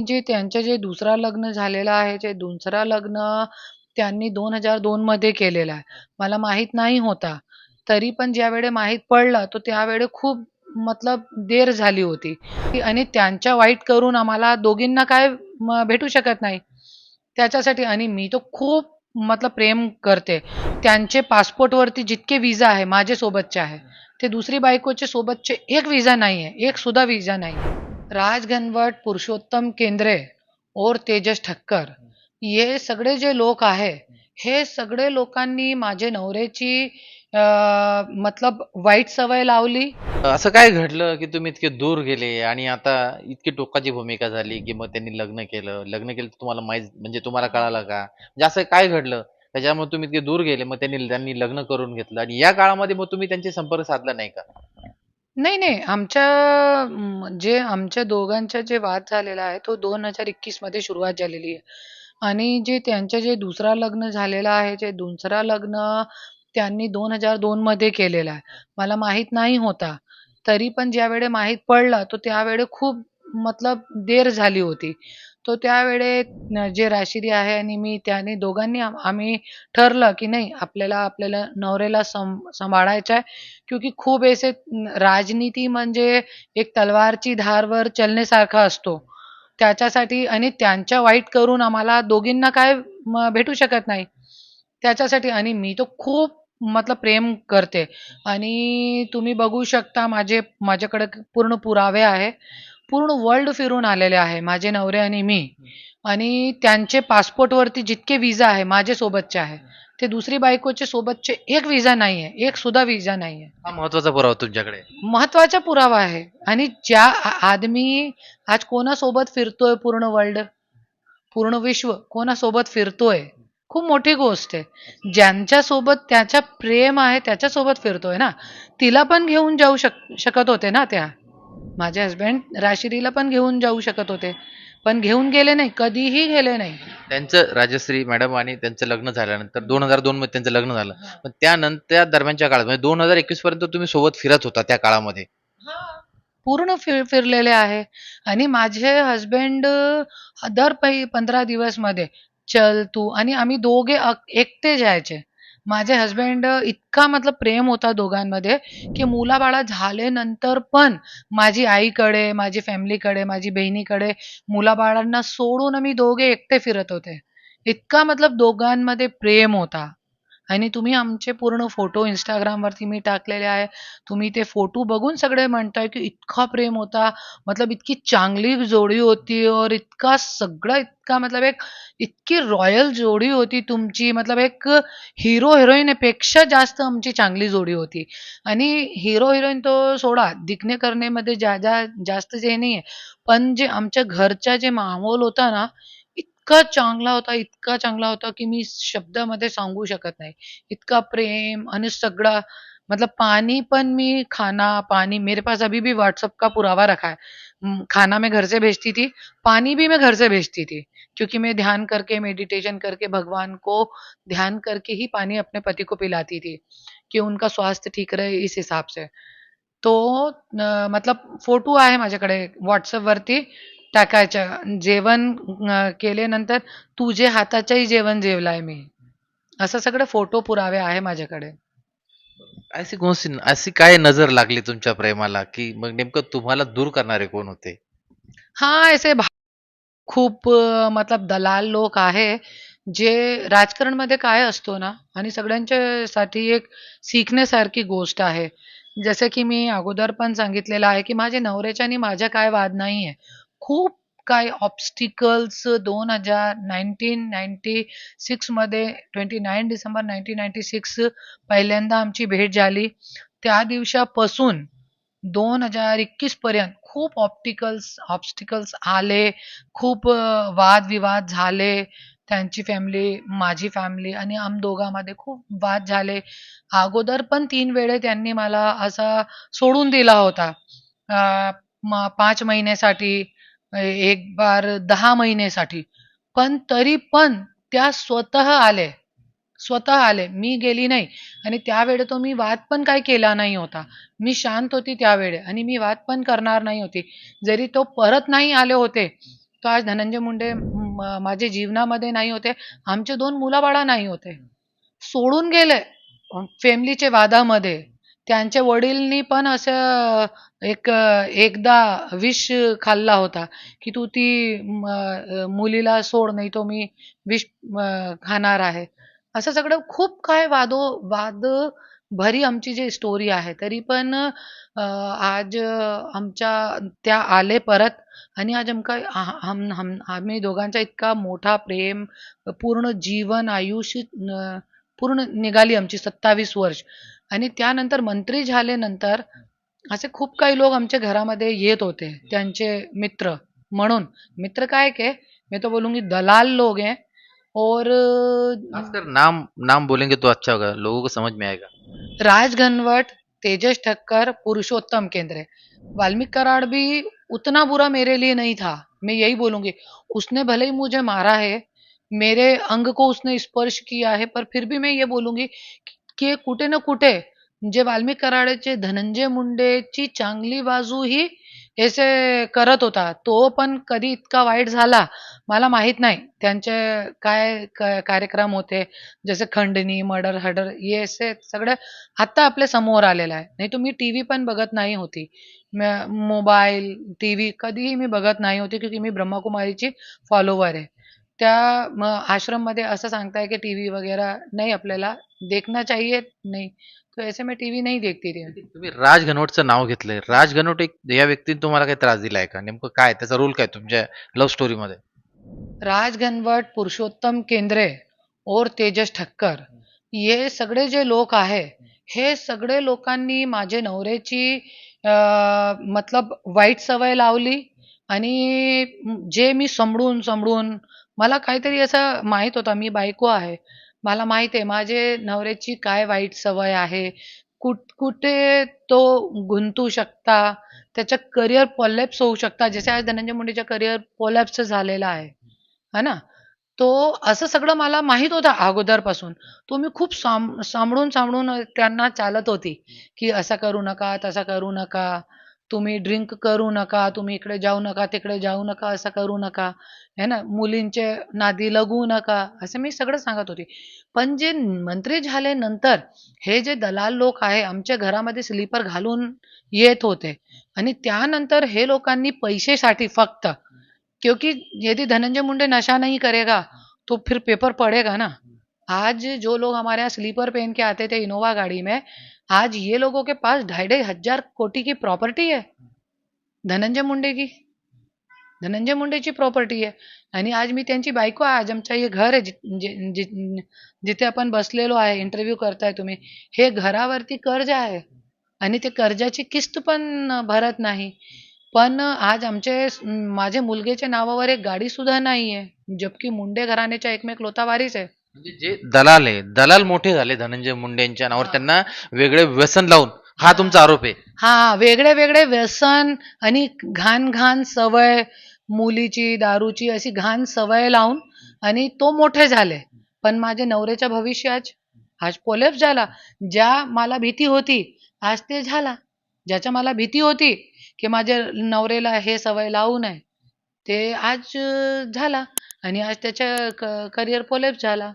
जे त्यांचं जे दुसरा लग्न झालेलं आहे, जे दुसरा लग्न त्यांनी 2002 मध्ये केलेलं आहे. मला माहीत नाही होता. तरी पण ज्यावेळे माहीत पडलं, तर त्यावेळे खूप मतलब देर झाली होती आणि त्यांच्या वाईट करून आम्हाला दोघींना काय भेटू शकत नाही. त्याच्यासाठी आणि मी तर खूप मतलब प्रेम करते. त्यांचे पासपोर्टवरती जितके विजा आहे, माझ्यासोबतचे आहे. ते दुसरी बायकोच्या सोबतचे एक विजा नाही आहे एक सुद्धा विजा नाही. राज घनवट, पुरुषोत्तम केंद्रे और तेजस ठक्कर हे सगळे जे लोक आहे, हे सगळे लोकांनी माझे नवऱ्याची मतलब वाईट सवय लावली. असं काय घडलं, की तुम्ही इतके दूर गेले आणि आता इतकी टोकाची भूमिका झाली, की मग त्यांनी लग्न केलं. लग्न केलं तुम्हाला माहीत म्हणजे तुम्हाला कळालं का? म्हणजे असं काय घडलं? त्याच्यामुळे तुम्ही इतके दूर गेले. मग त्यांनी त्यांनी लग्न करून घेतलं आणि या काळामध्ये मग तुम्ही त्यांचे संपर्क साधला नाही का? नाही, नाही. आमच्या जे आमच्या दोघांचा जे वाद झालेला आहे, तो 2021 मध्ये सुरुवात झालेली आहे. आणि जे त्यांचं जे दुसरा लग्न झालेलं आहे, जे दुसरा लग्न त्यांनी 2002 मध्ये केलेलं आहे. मला माहीत नाही होता. तरी पण ज्यावेळी माहीत पडला तर त्यावेळी खूप मतलब देर झाली होती. तर त्यावेळेत जे राशिरी आहे आणि मी त्याने दोघांनी आम आम्ही ठरलं, की नाही आपल्याला आपल्याला नवऱ्याला सं सांभाळायचं आहे. क्योंकि खूप ऐसे राजनीती म्हणजे एक तलवारची धारवर चलण्यासारखा असतो. त्याच्यासाठी आणि त्यांच्या वाईट करून आम्हाला दोघींना काय भेटू शकत नाही. त्याच्यासाठी आणि मी तर खूप मतलब प्रेम करते आणि तुम्ही बघू शकता माझे माझ्याकडे पूर्ण पुरावे आहे. पूर्ण वर्ल्ड फिरून आलेले आहे माझे नवरे आणि मी. आणि त्यांचे पासपोर्टवरती जितके व्हिसा आहे, माझ्यासोबतचे आहे. ते दुसरी बायकोच्या सोबतचे एक व्हिसा नाहीये, एक सुद्धा व्हिसा नाहीये. हा महत्त्वाचा पुरावा तुमच्याकडे. महत्त्वाचा पुरावा आहे आणि ज्या आदमी आज कोणासोबत फिरतोय पूर्ण वर्ल्ड, पूर्ण विश्व कोणासोबत फिरतोय, खूप मोठी गोष्ट आहे. ज्यांच्यासोबत त्याचं प्रेम आहे, त्याच्यासोबत फिरतोय ना. तिला पण घेऊन जाऊ शक शकत होते ना त्या. माझे हसबँड राशिरीला पण घेऊन जाऊ शकत होते. पण घेऊन गेले नाही, कधीही गेले नाही. त्यांचं राजश्री मॅडम आणि त्यांचं लग्न झाल्यानंतर 2002 मध्ये त्यांचं लग्न झालं. पण त्यानंतर त्या दरम्यानच्या काळात म्हणजे 2021 पर्यंत तुम्ही सोबत फिरत होता त्या काळामध्ये. पूर्ण फिर फिरलेले आहे आणि माझे हसबँड दर पै 15 दिवसमध्ये चल तू आणि आम्ही दोघे एकटे जायचे. माझे हसबँड इतका मतलब प्रेम होता दोघांमध्ये, की मुलाबाळा झाल्यानंतर पण माझी आईकडे, माझी फॅमिलीकडे, माझी बहिणीकडे मुलाबाळांना सोडून आम्ही दोघे एकटे फिरत होते. इतका मतलब दोघांमध्ये प्रेम होता. आणि तुम्ही आमचे पूर्ण फोटो इंस्टाग्रामवरती मी टाकलेले आहे. तुम्ही ते फोटो बघून सगळे म्हणताय, की इतका प्रेम होता. मतलब इतकी चांगली जोडी होती और इतका सगळं इतका मतलब एक इतकी रॉयल जोडी होती तुमची. मतलब एक हिरो हिरोईनपेक्षा जास्त आमची चांगली जोडी होती. आणि हिरो हिरोईन तो सोडा, दिखणे करणेमध्ये जा जा जास्त जे नाही आहे पण जे आमच्या घरचा जे माहोल होता ना, इतका चांगला होता, इतका चांगला होता, की मी शब्दामध्ये सांगू शकत नाही. इतका प्रेम आणि सगळा मतलब पानी पण मी खाना, पानी मेरे पास अभी भी व्हाट्सएप का पुरावा रखा है. खाना मैं घर से भेजती थी, पानी भी मैं घर से भेजती थी. क्योंकि मैं ध्यान करके, मेडिटेशन करके भगवान को ध्यान करके ही पानी अपने पति को पिलाती थी, कि उनका स्वास्थ्य ठीक रहे इस हिसाब से. तो अ, मतलब फ़ोटो आहे माझ्याकडे WhatsAppवरती टाकायचं. जेवण केल्यानंतर तुझ्या हाताचंही जेवण जेवलाय मी. असं सगळे फोटो पुरावे आहे माझ्याकडे. अशी कोणती अशी काय नजर लागली तुमच्या प्रेमाला, की मग नेमकं तुम्हाला दूर करणारे कोण होते? हां, ऐसे भा खूप अ, मतलब दलाल लोक आहे, जे राजकारणमध्ये काय असतो ना आणि सगळ्यांच्यासाठी एक शिकण्यासारखी गोष्ट आहे. जसं की मी अगोदर पण सांगितलेलं आहे, की माझ्या नवऱ्याच्या आणि माझा काय वाद नाहीये. खूप काही ऑब्स्टिकल्स दोन हजार नाईन्टीन नाईन्टी सिक्समध्ये ट्वेंटी नाईन डिसेंबर 1996 पहिल्यांदा आमची भेट झाली. त्या दिवसापासून 2021 पर्यंत खूप ऑप्टिकल्स ऑब्स्टिकल्स आले. खूप वादविवाद झाले. त्यांची फॅमिली, माझी फॅमिली आणि आम दोघांमध्ये खूप वाद झाले. अगोदर पण तीन वेळे त्यांनी मला असा सोडून दिला होता. पाच महिन्यासाठी, एक बार दहा महिनेसाठी पण तरी पण त्या स्वतः आले. स्वतः आले. मी गेली नाही आणि त्यावेळे तो मी वाद पण काही केला नाही होता. मी शांत होती त्यावेळे आणि मी वाद पण करणार नाही होती. जरी तो परत नाही आले होते, तो आज धनंजय मुंडे माझे जीवनामध्ये नाही होते आमचे दोन मुलाबाळा नाही होते सोडून गेले फॅमिलीचे वादामध्ये त्यांच्या वडीलनी पण असं एक एकदा विष खाल्ला होता की तू ती मुलीला सोड नाही तो मी विष खाणार आहे. असं सगळं खूप काय वादो वाद भरी आमची जी स्टोरी आहे तरी पण आज आमच्या त्या आले परत आणि आज आमका हम हम आम्ही दोघांचा इतका मोठा प्रेम पूर्ण जीवन आयुष्य पूर्ण निघाली आमची सत्तावीस वर्ष. आणि त्यानंतर मंत्री झाल्यानंतर असे खूप काही लोक आमच्या घरामध्ये येत होते त्यांचे मित्र. म्हणून मित्र काय के? मैं तो बोलूँगी दलाल लोग हैं और खासकर नाम नाम बोलेंगे तो अच्छा होगा लोगों को समझ में आएगा. राज घनवट तेजस ठक्कर पुरुषोत्तम केंद्रे. वाल्मीकि कराड़ भी उतना बुरा मेरे लिए नहीं था. मैं यही बोलूँगी उसने भले ही मुझे मारा है मेरे अंग को उसने स्पर्श किया है पर फिर भी मैं ये बोलूँगी की की कुठे ना कुठे जे वाल्मिक कराडेचे धनंजय मुंडेची चांगली बाजू ही ऐसे करत होता. तो पण कधी इतका वाईट झाला मला माहीत नाही. त्यांचे काय क- कार्यक्रम होते जसे खंडणी मर्डर हडर हे असे सगळं आत्ता आपल्यासमोर आलेलं आहे. नाही तर मी टी व्ही पण बघत नाही होती. मोबाईल टी व्ही कधीही मी बघत नाही होती क्योंकि मी ब्रह्मकुमारीची फॉलोवर आहे. त्या म आश्रममध्ये असं सांगताय की टी व्ही वगैरे नाही आपल्याला देखना चाहिए नाही. तो ऐसे मैं टी नाही देखती थी तुम्ही राज घनवटचं नाव घेतलंय. राज घनवट एक या व्यक्तीने तुम्हाला काही त्रास दिलाय का? नेमकं काय? त्याचा रोल काय तुमच्या लव्ह स्टोरी मध्ये? राज घनवट पुरुषोत्तम केंद्रे और तेजस ठक्कर हे सगळे जे लोक आहे हे सगळे लोकांनी माझे नवऱ्याची अं, मतलब वाईट सवय लावली आणि जे मी सांभाळून सांभाळून मला काहीतरी असं माहीत होता मी बायको आहे. मला माहिती आहे माझे नवऱ्याची काय वाईट सवय आहे? कुठ कुठे तो गुंतू शकता? त्याच्या करिअर पॉलेप्स होऊ शकता जसे आज धनंजय मुंडेच्या करिअर पॉलेप्स झालेला आहे. है ना? तो असं सगळं मला माहीत होतं अगोदरपासून. तो मी खूप साम सांभाळून सांभाळून त्यांना चालत होती की असं करू नका तसं करू नका. तुम्ही ड्रिंक करू नका तुम्ही इकडे जाऊ नका तिकडे जाऊ नका असं करू नका है ना? मुलींचे नादी लगू नका असं मी सगळं सांगत होती. पण जे मंत्री झाल्यानंतर हे जे दलाल लोक आहे आमच्या घरामध्ये स्लीपर घालून येत होते. आणि त्यानंतर हे लोकांनी पैसेसाठी फक्त क्योंकि यदि धनंजय मुंडे नशा नहीं करेगा तो फिर पेपर पड़ेगा ना? आज जो लोग हमारे यहाँ स्लीपर पहन के आते थे इनोवा गाड़ी में आज ये लोगों के पास ढाई ढाई हजार कोटी की प्रॉपर्टी है। धनंजय मुंडे की। धनंजय मुंडेची प्रॉपर्टी आहे आणि आज मी त्यांची बायको आहे. आज आमच्या हे घर आहे. जि- जि- जिथे आपण बसलेलो आहे इंटरव्ह्यू करताय तुम्ही हे घरावरती कर्ज आहे. आणि ते कर्जाची किस्त पण भरत नाही. पण आज आमचे माझे मुलगेच्या नावावर एक गाडी सुद्धा नाही आहे जबकी मुंडे घराण्याच्या एकमेक लोतावारीच आहे. म्हणजे जे दलाल आहे दलाल मोठे झाले धनंजय मुंडे यांच्या नावावर. त्यांना वेगळे व्यसन लावून हा तुमचा आरोप आहे? हा वेगळे वेगळे व्यसन आणि घाण घाण सवय मुलीची दारूची अशी घाण सवय लावून आणि तो मोठे झाले. पण माझ्या नवऱ्याच्या भविष्य आज आज कोलॅप्स झाला. ज्या मला भीती होती आज ते झाला. ज्याच्या मला भीती होती की माझ्या नवऱ्याला हे सवय लावू नये ते आज झाला. आणि आज त्याच्या करिअर कोलॅप्स झाला.